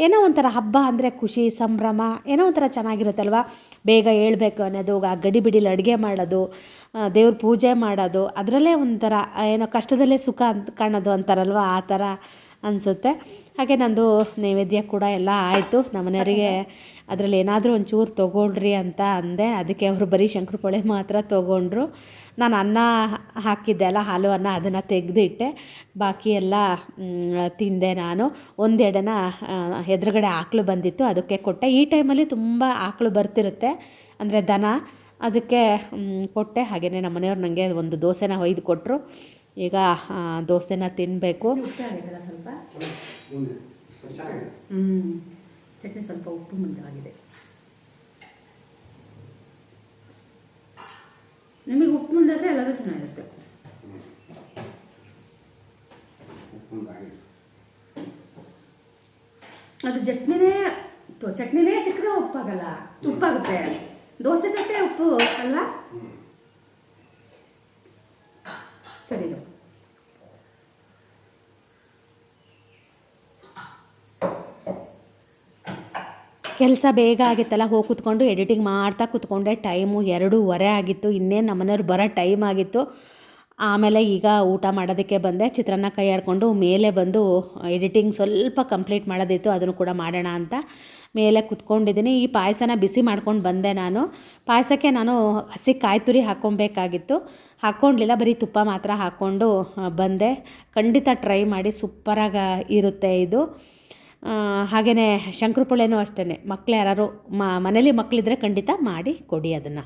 ಏನೋ ಒಂಥರ ಹಬ್ಬ ಅಂದರೆ ಖುಷಿ, ಸಂಭ್ರಮ, ಏನೋ ಒಂಥರ ಚೆನ್ನಾಗಿರುತ್ತಲ್ವ? ಬೇಗ ಹೇಳ್ಬೇಕು ಅನ್ನೋದು, ಆ ಗಡಿ ಬಿಡಿಲಿ ಅಡುಗೆ ಮಾಡೋದು ದೇವ್ರ ಪೂಜೆ ಮಾಡೋದು, ಅದರಲ್ಲೇ ಒಂಥರ ಏನೋ ಕಷ್ಟದಲ್ಲೇ ಸುಖ ಅಂತ ಕಾಣೋದು ಅಂತಾರಲ್ವ? ಆ ಥರ ಅನಿಸುತ್ತೆ. ಹಾಗೆ ನಂದು ನೈವೇದ್ಯ ಕೂಡ ಎಲ್ಲ ಆಯಿತು. ನಮ್ಮನೆಯವರಿಗೆ ಅದರಲ್ಲಿ ಏನಾದರೂ ಒಂಚೂರು ತೊಗೊಳ್ರಿ ಅಂತ ಅಂದೆ. ಅದಕ್ಕೆ ಅವರು ಬರೀ ಶಂಕರಪೊಳೆ ಮಾತ್ರ ತೊಗೊಂಡ್ರು. ನಾನು ಅನ್ನ ಹಾಕಿದ್ದೆ ಅಲ್ಲ, ಹಾಲು ಅನ್ನ ಅದನ್ನು ತೆಗೆದಿಟ್ಟೆ. ಬಾಕಿ ಎಲ್ಲ ತಿಂದೆ ನಾನು. ಒಂದೆಡನ ಎದುರುಗಡೆ ಆಕಳು ಬಂದಿತ್ತು. ಅದಕ್ಕೆ ಕೊಟ್ಟೆ. ಈ ಟೈಮಲ್ಲಿ ತುಂಬ ಆಕಳು ಬರ್ತಿರುತ್ತೆ. ಅಂದರೆ ದನ. ಅದಕ್ಕೆ ಕೊಟ್ಟೆ. ಹಾಗೆಯೇ ನಮ್ಮ ಮನೆಯವ್ರು ನನಗೆ ಒಂದು ದೋಸೆನ ಒಯ್ದು ಕೊಟ್ಟರು ಈಗ ದೋಸೆನ ತಿನ್ನಬೇಕು ಚಟ್ನಿ ಸ್ವಲ್ಪ ಉಪ್ಪು ಮುಂದಾಗಿದೆ ನಿಮಗೆ ಉಪ್ಪು ಮುಂದಾದರೆ ಎಲ್ಲದೂ ಚೆನ್ನಾಗಿರುತ್ತೆ. ಅದು ಚಟ್ನಿನೇ ಚಟ್ನಿನೇ ಸಿಕ್ಕರೆ ಉಪ್ಪಾಗಲ್ಲ. ಉಪ್ಪಾಗುತ್ತೆ. ದೋಸೆ ಜೊತೆ ಉಪ್ಪು ಅಲ್ಲ? ಸರಿ ಕೆಲಸ ಬೇಗ ಆಗಿತ್ತಲ್ಲ, ಹೋಗಿ ಕುತ್ಕೊಂಡು ಎಡಿಟಿಂಗ್ ಮಾಡ್ತಾ ಕೂತ್ಕೊಂಡೆ. ಟೈಮು ಎರಡೂವರೆ ಆಗಿತ್ತು, ಇನ್ನೇನು ನಮ್ಮನೆಯವ್ರು ಬರೋ ಟೈಮ್ ಆಗಿತ್ತು. ಆಮೇಲೆ ಈಗ ಊಟ ಮಾಡೋದಕ್ಕೆ ಬಂದೆ, ಚಿತ್ರಾನ್ನ ಕೈ ಆಡ್ಕೊಂಡು ಮೇಲೆ ಬಂದು ಎಡಿಟಿಂಗ್ ಸ್ವಲ್ಪ ಕಂಪ್ಲೀಟ್ ಮಾಡೋದಿತ್ತು, ಅದನ್ನು ಕೂಡ ಮಾಡೋಣ ಅಂತ. ಮೇಲೆ ಕುತ್ಕೊಂಡಿದ್ದೀನಿ. ಈ ಪಾಯಸನ ಬಿಸಿ ಮಾಡ್ಕೊಂಡು ಬಂದೆ ನಾನು. ಪಾಯಸಕ್ಕೆ ನಾನು ಹಸಿ ಕಾಯಿ ತುರಿ ಹಾಕ್ಕೊಬೇಕಾಗಿತ್ತು. ಹಾಕ್ಕೊಂಡಿಲ್ಲ, ಬರೀ ತುಪ್ಪ ಮಾತ್ರ ಹಾಕ್ಕೊಂಡು ಬಂದೆ. ಖಂಡಿತ ಟ್ರೈ ಮಾಡಿ, ಸೂಪರಾಗಿ ಇರುತ್ತೆ ಇದು. ಹಾಗೆಯೇ ಶಂಕರಪೊಳೆನೂ ಅಷ್ಟೇ ಮಕ್ಳು ಯಾರು ಮನೇಲಿ ಮಕ್ಕಳಿದ್ರೆ ಖಂಡಿತ ಮಾಡಿ ಕೊಡಿ ಅದನ್ನು.